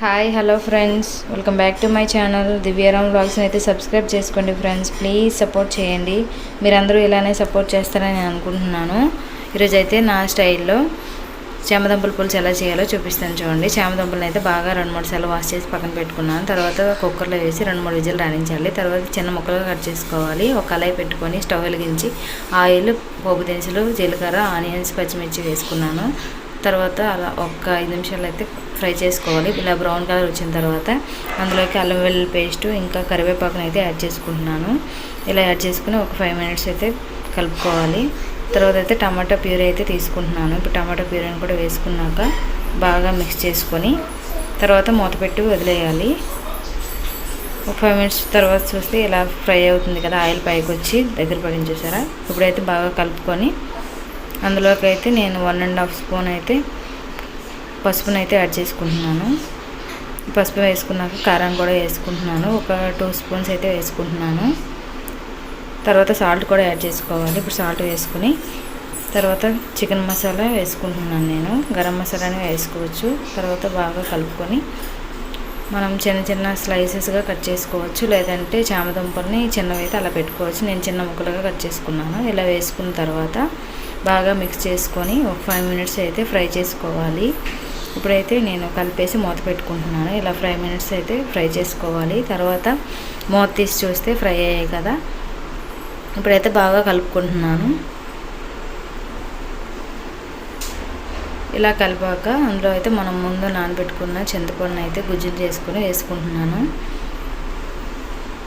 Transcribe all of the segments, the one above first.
Hi hello friends welcome back to my channel Divyaram బ్లాగ్స్ని అయితే subscribe చేసుకోండి friends please support చేయండి. మీరందరూ ఇలానే సపోర్ట్ చేస్తారని నేను అనుకుంటున్నాను. ఈరోజు అయితే నా స్టైల్లో చామదుంపల పులుసు ఎలా చేయాలో చూపిస్తాను చూడండి. చామదుంపలను అయితే బాగా రెండు మూడు సార్లు వాష్ చేసి పక్కన పెట్టుకున్నాను. తర్వాత కుక్కర్లో వేసి రెండు మూడు విజిల్ రాణించాలి. తర్వాత చిన్న ముక్కలుగా కట్ చేసుకోవాలి. ఒక కళాయి పెట్టుకొని స్టవ్ వెలిగించి ఆయిల్ పోపు దినుసులు జీలకర్ర ఆనియన్స్ పచ్చిమిర్చి వేసుకున్నాను. తర్వాత అలా ఒక ఐదు నిమిషాలు అయితే ఫ్రై చేసుకోవాలి. ఇలా బ్రౌన్ కలర్ వచ్చిన తర్వాత అందులోకి అల్లం వెల్లుల్లి పేస్ట్ ఇంకా కరివేపాకును అయితే యాడ్ చేసుకుంటున్నాను. ఇలా యాడ్ చేసుకుని ఒక ఫైవ్ మినిట్స్ అయితే కలుపుకోవాలి. తర్వాత అయితే టమాటా ప్యూరీ అయితే తీసుకుంటున్నాను. ఇప్పుడు టమాటా ప్యూరీని కూడా వేసుకున్నాక బాగా మిక్స్ చేసుకొని తర్వాత మూత పెట్టి వదిలేయాలి. ఒక ఫైవ్ మినిట్స్ తర్వాత చూస్తే ఇలా ఫ్రై అవుతుంది కదా ఆయిల్ పైకి వచ్చి దగ్గర పడించేసారా ఇప్పుడైతే బాగా కలుపుకొని అందులోకి అయితే నేను వన్ అండ్ హాఫ్ స్పూన్ అయితే పసుపును అయితే యాడ్ చేసుకుంటున్నాను. పసుపు వేసుకున్నాక కారం కూడా వేసుకుంటున్నాను. ఒక టూ స్పూన్స్ అయితే వేసుకుంటున్నాను. తర్వాత సాల్ట్ కూడా యాడ్ చేసుకోవాలి. ఇప్పుడు సాల్ట్ వేసుకుని తర్వాత చికెన్ మసాలా వేసుకుంటున్నాను నేను. గరం మసాలాని వేసుకోవచ్చు. తర్వాత బాగా కలుపుకొని మనం చిన్న చిన్న స్లైసెస్గా కట్ చేసుకోవచ్చు. లేదంటే చామదుంపల్ని చిన్నవి అయితే అలా పెట్టుకోవచ్చు. నేను చిన్న ముక్కలుగా కట్ చేసుకున్నాను. ఇలా వేసుకున్న తర్వాత బాగా మిక్స్ చేసుకొని ఒక ఫైవ్ మినిట్స్ అయితే ఫ్రై చేసుకోవాలి. ఇప్పుడైతే నేను కలిపేసి మూత పెట్టుకుంటున్నాను. ఇలా ఫైవ్ మినిట్స్ అయితే ఫ్రై చేసుకోవాలి. తర్వాత మూత తీసి చూస్తే ఫ్రై అయ్యాయి కదా. ఇప్పుడైతే బాగా కలుపుకుంటున్నాను. ఇలా కలిపాక అందులో అయితే మనం ముందు నానబెట్టుకున్న చింతపండు అయితే గుజ్జులు చేసుకుని వేసుకుంటున్నాను.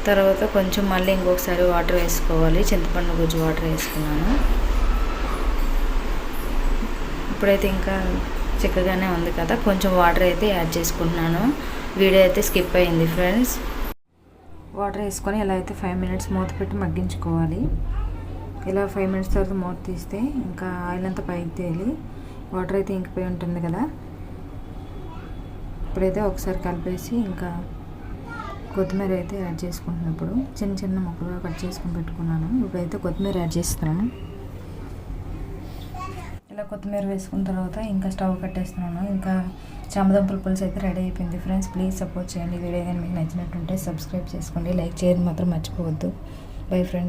తర్వాత కొంచెం మళ్ళీ ఇంకొకసారి వాటర్ వేసుకోవాలి. చింతపండు గుజ్జు వాటర్ వేసుకున్నాను. ఇప్పుడైతే ఇంకా చిక్కగానే ఉంది కదా కొంచెం వాటర్ అయితే యాడ్ చేసుకుంటున్నాను. వీడియో అయితే స్కిప్ అయింది ఫ్రెండ్స్ వాటర్ వేసుకొని ఇలా అయితే ఫైవ్ మినిట్స్ మూత పెట్టి మగ్గించుకోవాలి. ఇలా ఫైవ్ మినిట్స్ తర్వాత మూత తీస్తే ఇంకా ఆయిల్ అంతా పైకి తేలి వాటర్ అయితే ఇంకిపోయి ఉంటుంది కదా. ఇప్పుడైతే ఒకసారి కలిపేసి ఇంకా కొత్తిమీర అయితే యాడ్ చేసుకుంటున్నప్పుడు చిన్న చిన్న ముక్కలుగా కట్ చేసుకుని పెట్టుకున్నాను. ఇప్పుడైతే కొత్తిమీర యాడ్ చేస్తున్నాను. ఇలా కొత్తిమీర వేసుకున్న తర్వాత ఇంకా స్టవ్ కట్టేస్తున్నాను. ఇంకా చామదుంపల పులుసు అయితే రెడీ అయిపోయింది ఫ్రెండ్స్. ప్లీజ్ సపోర్ట్ చేయండి. వీడియో కానీ మీకు నచ్చినట్టుంటే సబ్స్క్రైబ్ చేసుకోండి. లైక్ చేయడం మాత్రం మర్చిపోవద్దు. Bye friends.